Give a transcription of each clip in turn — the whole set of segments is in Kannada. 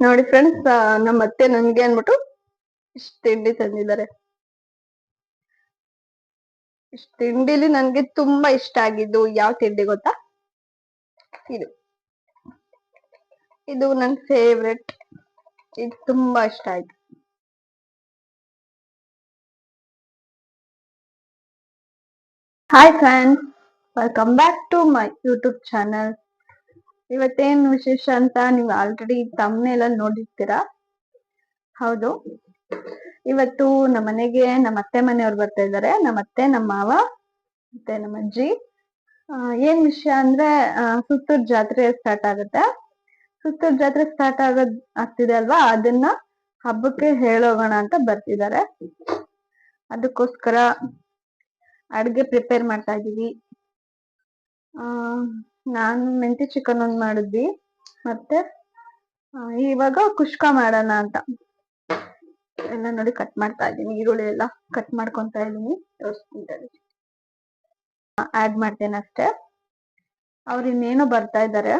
ನೋಡಿ ಫ್ರೆಂಡ್ಸ್ ನಮ್ಮ ಅತ್ತೆ ನನ್ಗೆ ಅನ್ಬಿಟ್ಟು ಇಷ್ಟ ತಿಂಡಿ ತಂದಿದ್ದಾರೆ. ಇಷ್ಟ ತಿಂಡಿಲಿ ನನ್ಗೆ ತುಂಬಾ ಇಷ್ಟ ಆಗಿದ್ದು ಯಾವ ತಿಂಡಿ ಗೊತ್ತಾ? ಇದು. ಇದು ನನ್ ಫೇವ್ರೆಟ್ ಇದು ತುಂಬಾ ಇಷ್ಟ ಆಯ್ತು. Hi friends welcome back to my YouTube channel ಇವತ್ತೇನ್ ವಿಶೇಷ ಅಂತ ನೀವು ಆಲ್ರೆಡಿ ತಮ್ಮನೆಲ್ಲ ನೋಡಿರ್ತೀರಾ? ಹೌದು. ಇವತ್ತು ನಮ್ಮ ಮನೆಗೆ ನಮ್ಮ ಅತ್ತೆ ಮನೆಯವ್ರು ಬರ್ತಾ ಇದ್ದಾರೆ. ನಮ್ಮ ಅತ್ತೆ, ನಮ್ಮ ಮಾವ, ಮತ್ತೆ ನಮ್ಮ ಅಜ್ಜಿ. ಏನ್ ವಿಷಯ ಅಂದ್ರೆ ಸುತ್ತೂರ್ ಜಾತ್ರೆ ಸ್ಟಾರ್ಟ್ ಆಗುತ್ತೆ. ಸುತ್ತೂರ್ ಜಾತ್ರೆ ಸ್ಟಾರ್ಟ್ ಆಗೋದ್, ಆಗ್ತಿದೆ ಅಲ್ವಾ? ಅದನ್ನ ಹಬ್ಬಕ್ಕೆ ಹೇಳೋಗೋಣ ಅಂತ ಬರ್ತಿದ್ದಾರೆ. ಅದಕ್ಕೋಸ್ಕರ ಅಡ್ಗೆ ಪ್ರಿಪೇರ್ ಮಾಡ್ತಾ ಇದೀವಿ. ಆ ನಾನು ಮೆಂತೆ ಚಿಕನ್ ಒಂದ್ ಮಾಡಿದ್ವಿ. ಮತ್ತೆ ಇವಾಗ ಕುಷ್ಕ ಮಾಡೋಣ ಅಂತ. ಎಲ್ಲ ನೋಡಿ ಕಟ್ ಮಾಡ್ತಾ ಇದೀನಿ ಈರುಳ್ಳಿ ಎಲ್ಲ ಕಟ್ ಮಾಡ್ಕೊಂತ ಇದೀನಿ ಆಡ್ ಮಾಡ್ತೇನೆ ಅಷ್ಟೇ. ಅವ್ರು ಇನ್ನೇನೋ ಬರ್ತಾ ಇದ್ದಾರೆ.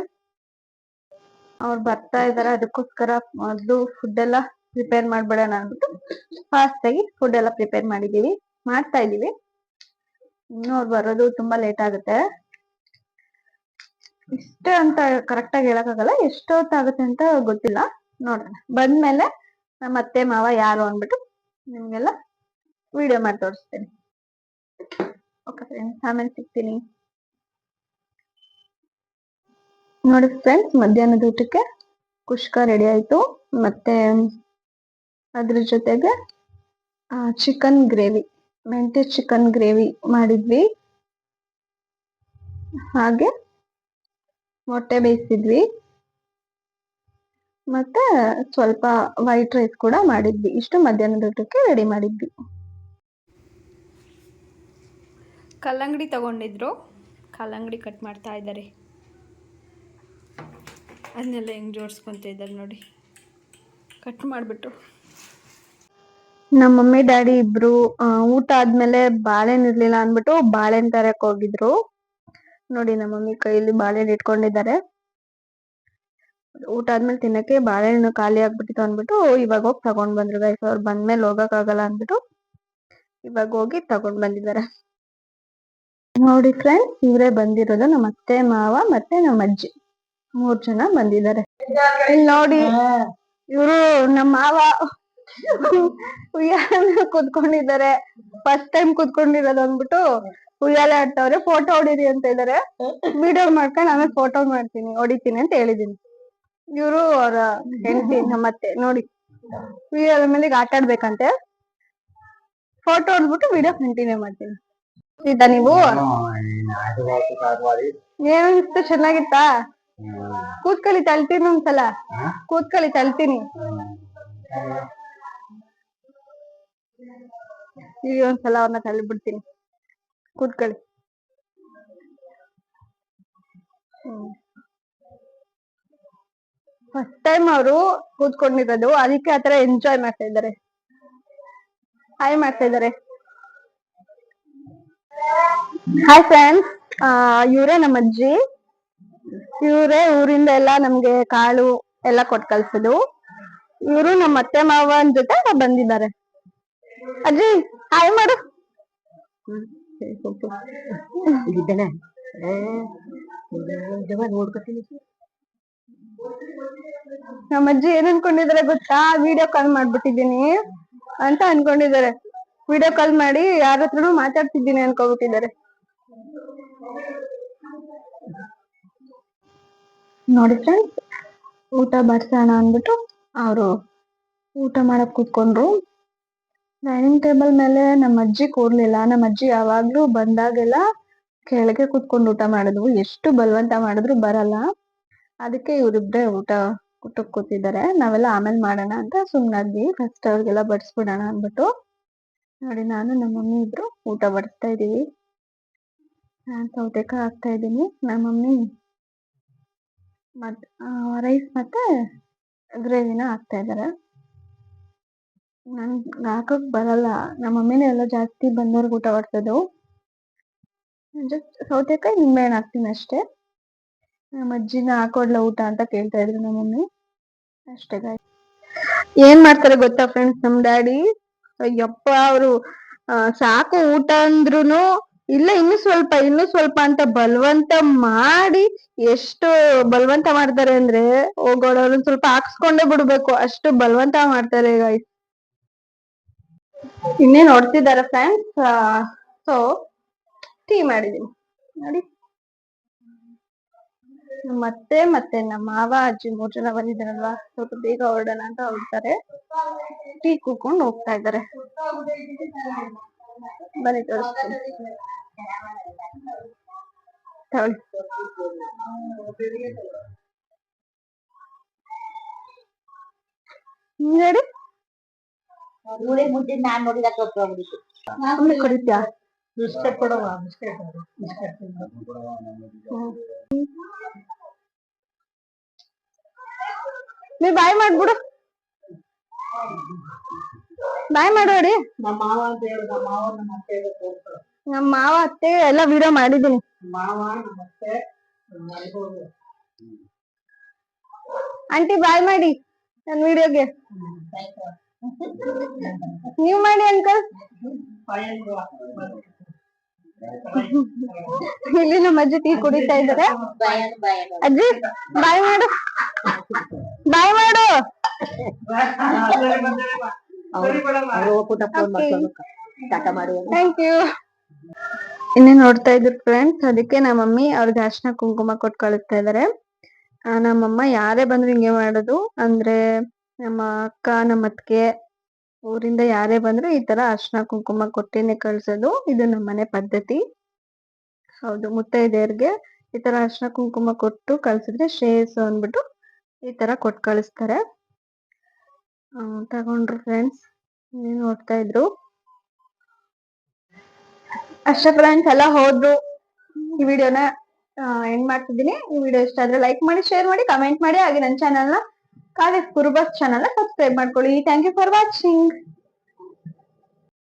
ಅವ್ರು ಬರ್ತಾ ಇದಾರೆ ಅದಕ್ಕೋಸ್ಕರ ಮೊದಲು ಫುಡ್ ಎಲ್ಲ ಪ್ರಿಪೇರ್ ಮಾಡ್ಬಿಡೋಣ ಅಂದ್ಬಿಟ್ಟು ಫಾಸ್ಟ್ ಆಗಿ ಫುಡ್ ಎಲ್ಲ ಪ್ರಿಪೇರ್ ಮಾಡಿದೀವಿ ಮಾಡ್ತಾ ಇದೀವಿ ಇನ್ನು ಅವ್ರು ಬರೋದು ತುಂಬಾ ಲೇಟ್ ಆಗುತ್ತೆ. ಇಷ್ಟ ಅಂತ ಕರೆಕ್ಟ್ ಆಗಿ ಹೇಳಕ್ಕಾಗಲ್ಲ, ಎಷ್ಟೊತ್ತಾಗುತ್ತೆ ಅಂತ ಗೊತ್ತಿಲ್ಲ. ನೋಡೋಣ. ಬಂದ್ಮೇಲೆ ನಮ್ಮ ಅತ್ತೆ, ಮಾವ ಯಾರು ಅಂದ್ಬಿಟ್ಟು ನಿಮ್ಗೆಲ್ಲ ವಿಡಿಯೋ ಮಾಡಿ ತೋರಿಸ್ತೇನೆ. ಓಕೆ ಫ್ರೆಂಡ್ಸ್ ಆಮೇಲೆ ಸಿಗ್ತೀನಿ. ನೋಡಿ ಫ್ರೆಂಡ್ಸ್ ಮಧ್ಯಾಹ್ನದ ಊಟಕ್ಕೆ ಕುಷ್ಕ ರೆಡಿ ಆಯ್ತು. ಮತ್ತೆ ಅದ್ರ ಜೊತೆಗೆ ಚಿಕನ್ ಗ್ರೇವಿ ಮೆಂತ್ಯ ಚಿಕನ್ ಗ್ರೇವಿ ಮಾಡಿದ್ವಿ. ಹಾಗೆ ಮೊಟ್ಟೆ ಬೇಯಿಸಿದ್ವಿ. ಮತ್ತೆ ಸ್ವಲ್ಪ ವೈಟ್ ರೈಸ್ ಕೂಡ ಮಾಡಿದ್ವಿ. ಇಷ್ಟು ಮಧ್ಯಾಹ್ನದ ಊಟಕ್ಕೆ ರೆಡಿ ಮಾಡಿದ್ವಿ. ಕಲ್ಲಂಗಡಿ ತಗೊಂಡಿದ್ರು. ಕಲ್ಲಂಗಡಿ ಕಟ್ ಮಾಡ್ತಾ ಇದ್ದಾರೆ. ಅದನ್ನೆಲ್ಲ ಹೆಂಗೆ ಜೋಡಿಸ್ಕೊತ ಇದ್ದಾರೆ ನೋಡಿ. ಕಟ್ ಮಾಡ್ಬಿಟ್ಟು. ನಮ್ಮ ಮಮ್ಮಿ ಡ್ಯಾಡಿ ಇಬ್ರು ಊಟ ಆದ್ಮೇಲೆ ಬಾಳೆಹಣ್ಣು ಇರ್ಲಿಲ್ಲ ಅಂದ್ಬಿಟ್ಟು ಬಾಳೆಹಣ್ಣು ತರಕ್ ಹೋಗಿದ್ರು. ನೋಡಿ ನಮ್ಮ ಮಮ್ಮಿ ಕೈಯಲ್ಲಿ ಬಾಳೆಹಣ್ಣು ಇಟ್ಕೊಂಡಿದ್ದಾರೆ. ಊಟ ಆದ್ಮೇಲೆ ತಿನ್ನಕ್ಕೆ ಬಾಳೆಹಣ್ಣು ಖಾಲಿ ಆಗ್ಬಿಟ್ಟಿತ್ತು ಅಂದ್ಬಿಟ್ಟು ಇವಾಗ ಹೋಗಿ ತಗೊಂಡ್ ಬಂದ್ರು ಗೈಸ್ ಅವ್ರು ಬಂದ್ಮೇಲೆ ಹೋಗಕ್ ಆಗಲ್ಲ ಅಂದ್ಬಿಟ್ಟು ಇವಾಗ ಹೋಗಿ ತಗೊಂಡ್ ಬಂದಿದ್ದಾರೆ. ನೋಡಿ ಫ್ರೆಂಡ್ಸ್ ಇವರೇ ಬಂದಿರೋದು ನಮ್ಮ ಅತ್ತೆ, ಮಾವ ಮತ್ತೆ ನಮ್ಮ ಅಜ್ಜಿ. ಮೂರ್ ಜನ ಬಂದಿದ್ದಾರೆ. ಇಲ್ಲಿ ನೋಡಿ, ಇವರು ನಮ್ಮ ಮಾವ. ಕುತ್ಕೊಂಡಿದ್ದಾರೆ. ಫಸ್ಟ್ ಟೈಮ್ ಕುತ್ಕೊಂಡಿರೋದು ಅಂದ್ಬಿಟ್ಟು ಉಯ್ಯಾಲೆ ಆಡ್ತಾವ್ರೆ ಫೋಟೋ ಹೊಡಿರಿ ಅಂತ ಇದಾರೆ ವಿಡಿಯೋ ಮಾಡ್ಕೊಂಡು ಆಮೇಲೆ ಫೋಟೋ ಮಾಡ್ತೀನಿ, ಹೊಡಿತೀನಿ ಅಂತ ಹೇಳಿದೀನಿ. ಇವರು ಅವರ ಹೆಂಡತಿ ನಮ್ಮತ್ತೆ ನೋಡಿ. ಉಯ್ಯಾಲೆ ಮೇಲೆ ಈಗ ಆಟ ಆಡ್ಬೇಕಂತೆ. ಫೋಟೋ ಹೊಡ್ಬಿಟ್ಟು ವಿಡಿಯೋ ಕಂಟಿನ್ಯೂ ಮಾಡ್ತೀನಿ. ಇದ್ದ ನೀವು? ಏನಿಸ್ತು ಚೆನ್ನಾಗಿತ್ತಾ? ಕೂತ್ಕೊಳ್ಳಿ ತಳ್ತೀನಿ ಒಂದ್ಸಲ. ಕೂತ್ಕೊಳ್ಳಿ ತಳ್ತೀನಿ ಈಗ ಒಂದ್ಸಲ ಅವ್ರನ್ನ ತಳ್ಳಿಬಿಡ್ತೀನಿ ಕೂತ್ಕೊಳ್ಳಿ. ಫಸ್ಟ್ ಟೈಮ್ ಅವರು ಕೂತ್ಕೊಂಡಿರೋದು, ಅದಕ್ಕೆ ಆತರ ಎಂಜಾಯ್ ಮಾಡ್ತಾ ಇದ್ದಾರೆ. ಹಾಯ್ ಮಾಡ್ತಾ ಇದ್ದಾರೆ. ಹಾಯ್ ಫ್ರೆಂಡ್ಸ್ ಇವರೇ ನಮ್ಮ ಅಜ್ಜಿ. ಇವರೇ ಊರಿಂದ ಎಲ್ಲ ನಮ್ಗೆ ಕಾಳು ಎಲ್ಲ ಕೊಟ್ ಕಳ್ಸೋದು ಇವರು ನಮ್ಮ ಅತ್ತೆ ಮಾವನ್ ಜೊತೆ ಬಂದಿದ್ದಾರೆ. ಅಜ್ಜಿ ಹಾಯ್ ಮಾಡು. ನಮ್ಮ ಅಜ್ಜಿ ಏನ್ ಅನ್ಕೊಂಡಿದಾರೆ ಗೊತ್ತಾ? ವಿಡಿಯೋ ಕಾಲ್ ಮಾಡ್ಬಿಟ್ಟಿದೀನಿ ಅಂತ ಅನ್ಕೊಂಡಿದಾರೆ ವಿಡಿಯೋ ಕಾಲ್ ಮಾಡಿ ಯಾರ ಹತ್ರನೂ ಮಾತಾಡ್ತಿದ್ದೀನಿ ಅನ್ಕೋಬಿಟ್ಟಿದ್ದಾರೆ. ನೋಡಿ ಫ್ರೆಂಡ್ಸ್ ಊಟ ಬರ್ಸೋಣ ಅಂದ್ಬಿಟ್ಟು ಅವರು ಊಟ ಮಾಡಕ್ ಕೂತ್ಕೊಂಡ್ರು. ಡೈನಿಂಗ್ ಟೇಬಲ್ ಮೇಲೆ ನಮ್ಮ ಅಜ್ಜಿ ಕೂರ್ಲಿಲ್ಲ. ನಮ್ಮ ಅಜ್ಜಿ ಯಾವಾಗ್ಲೂ ಬಂದಾಗೆಲ್ಲ ಕೆಳಗೆ ಕೂತ್ಕೊಂಡು ಊಟ ಮಾಡಿದ್ವು. ಎಷ್ಟು ಬಲವಂತ ಮಾಡಿದ್ರು ಬರಲ್ಲ. ಅದಕ್ಕೆ ಇವರಿಬ್ರೆ ಊಟ ಊಟಕ್ಕೆ ಕೂತಿದ್ದಾರೆ. ನಾವೆಲ್ಲ ಆಮೇಲೆ ಮಾಡೋಣ ಅಂತ ಸುಮ್ಮನಾದ್ವಿ ಫಸ್ಟ್ ಅವ್ರಿಗೆಲ್ಲ ಬಡಿಸ್ಬಿಡೋಣ ಅಂದ್ಬಿಟ್ಟು ನೋಡಿ, ನಾನು, ನಮ್ಮ ಮಮ್ಮಿ ಇಬ್ರು ಊಟ ಬಡಿಸ್ತಾ ಇದ್ದೀವಿ. ನಾನ್ ಸೌತೆಕ ಹಾಕ್ತಾ ಇದ್ದೀನಿ. ನಮ್ಮ ಮಮ್ಮಿ ಮತ್ ರೈಸ್ ಮತ್ತೆ ಗ್ರೇವಿನ ಹಾಕ್ತಾ ಇದಾರೆ ನನ್ ಹಾಕಕ್ ಬರಲ್ಲ. ನಮ್ಮ ಮಮ್ಮಿನೇ ಎಲ್ಲ ಜಾಸ್ತಿ ಬಂದವ್ರಿಗೆ ಊಟ ಬಡ್ಸೋದು ಜಸ್ಟ್ ಸೌತೆಕಾಯಿ ನಿಂಬೆಹಣ್ಣು ಹಾಕ್ತೀನಿ ಅಷ್ಟೇ. ನಮ್ಮ ಅಜ್ಜಿನ ಹಾಕೊಡ್ಲ ಊಟ ಅಂತ ಕೇಳ್ತಾ ಇದ್ರು ನಮ್ಮ ಮಮ್ಮಿ. ಅಷ್ಟೇ ಗಾಯ್ ಏನ್ ಮಾಡ್ತಾರೆ ಗೊತ್ತಾ ಫ್ರೆಂಡ್ಸ್ ನಮ್ ಡ್ಯಾಡಿ? ಅಯ್ಯಪ್ಪ ಅವರು ಸಾಕು ಊಟ ಅಂದ್ರುನು ಇಲ್ಲ ಇನ್ನು ಸ್ವಲ್ಪ ಇನ್ನು ಸ್ವಲ್ಪ ಅಂತ ಬಲವಂತ ಮಾಡಿ ಎಷ್ಟು ಬಲವಂತ ಮಾಡ್ತಾರೆ ಅಂದ್ರೆ ಒಂದ್ ಸ್ವಲ್ಪ ಹಾಕ್ಸ್ಕೊಂಡೇ ಬಿಡ್ಬೇಕು. ಅಷ್ಟು ಬಲವಂತ ಮಾಡ್ತಾರೆ guys. ಇನ್ನೇ ನೋಡ್ತಿದ್ದಾರೆ ಫ್ರೆಂಡ್ಸ್ ಸೊ ಟೀ ಮಾಡಿದೀನಿ. ನೋಡಿ ಮತ್ತೆ ಮತ್ತೆ ನಮ್ಮ ಮಾವ, ಅಜ್ಜಿ ಮೂರ್ ಜನ ಬಂದಿದ್ದಾರಲ್ವಾ, ಸ್ವಲ್ಪ ಬೇಗ ಹೊರಡೋಣ ಅಂತ ಹೊರಡ್ತಾರೆ. ಟೀ ಕೂಕೊಂಡು ಹೋಗ್ತಾ ಇದ್ದಾರೆ. ಬನ್ನಿ ತೋರಿಸ್ತೀನಿ. ತಗೊಳ್ಳಿ. ನೋಡಿ ಇವಳೇ ಮುಂದೆ ನಾನ್ ನೋಡಿದ ತೋರ್ಸ್ಕೊಂಡ್ಬಿಟ್ಟು ಸುಮ್ನೆ ಕುಡಿತ್ಯಾ ಬಿಸ್ಕೆಟ್ ಕೊಡವ ಬಿಸ್ಕೆಟ್ ಬಿಸ್ಕೆಟ್ ನೀ ಬಾಯ್ ಮಾಡ್ಬಿಡು. ಬಾಯ್ ಮಾಡೋಡಿ ನಮ್ಮ ಮಾವ ಅಂತ ಮಾವ ನಮ್ಮ ಅತ್ತೆ ನಮ್ಮ ಮಾವ ಅತ್ತೆ ಎಲ್ಲ ವಿಡಿಯೋ ಮಾಡಿದೀನಿ ಮಾವ ನಮ್ಮ ಅತ್ತೆ ಮಲ್ಗೋದು ಆಂಟಿ ಬಾಯ್ ಮಾಡಿ ನನ್ ವಿಡಿಯೋಗೆ ನೀವ್ ಮಾಡಿ ಅಂಕಲ್ ಇಲ್ಲಿ ನಮ್ಮ ಅಜ್ಜಿ ಟೀ ಕುಡಿತಾ ಬಾಯನ್ ಅಜ್ಜಿ, ಬಾಯ್ ಮಾಡು. ಬಾಯ್ ಮಾಡು. ಥ್ಯಾಂಕ್ ಯು ಇನ್ನೇ ನೋಡ್ತಾ ಇದ್ರು ಫ್ರೆಂಡ್ಸ್ ಅದಕ್ಕೆ ನಮ್ಮ ಮಮ್ಮಿ ಅವ್ರಿಗೆ ಅರ್ಶಿನ ಕುಂಕುಮ ಕೊಟ್ಟು ಕಳಿಸ್ತಾ ಇದಾರೆ ನಮ್ಮಮ್ಮ ಯಾರೇ ಬಂದ್ರು ಹಿಂಗೆ ಮಾಡೋದು. ಅಂದ್ರೆ ನಮ್ಮ ಅಕ್ಕ, ನಮ್ಮ ಅತ್ತಿಗೆ ಊರಿಂದ ಯಾರೇ ಬಂದ್ರು ಈ ತರ ಅರ್ಶನ ಕುಂಕುಮ ಕೊಟ್ಟೇನೆ ಕಳ್ಸೋದು. ಇದು ನಮ್ಮ ಮನೆ ಪದ್ಧತಿ. ಹೌದು, ಮುತ್ತೈದೆಯರ್ಗೆ ಈ ತರ ಅರ್ಶನ ಕುಂಕುಮ ಕೊಟ್ಟು ಕಳ್ಸಿದ್ರೆ ಶ್ರೇಯಸ್ಸು ಅಂದ್ಬಿಟ್ಟು ಈ ತರ ಕೊಟ್ಟು ಕಳಿಸ್ತಾರೆ. ತಗೊಂಡ್ರು ಫ್ರೆಂಡ್ಸ್ ನೋಡ್ತಾ ಇದ್ರು. ಅಷ್ಟೇ ಫ್ರೆಂಡ್ಸ್ ಎಲ್ಲ ಹೋದ್ರು. ಈ ವಿಡಿಯೋನ ಎಂಡ್ ಮಾಡ್ತಿದ್ದೀನಿ. ಈ ವಿಡಿಯೋ ಇಷ್ಟ ಆದ್ರೆ ಲೈಕ್ ಮಾಡಿ ಶೇರ್ ಮಾಡಿ ಕಮೆಂಟ್ ಮಾಡಿ. ಹಾಗೆ ನನ್ನ ಚಾನಲ್ನ ಕಾಲೇಜ್ ಕುರುಬಸ್ ಚಾನಲ್ನ ಸಬ್ಸ್ಕ್ರೈಬ್ ಮಾಡ್ಕೊಳ್ಳಿ. Thank you for watching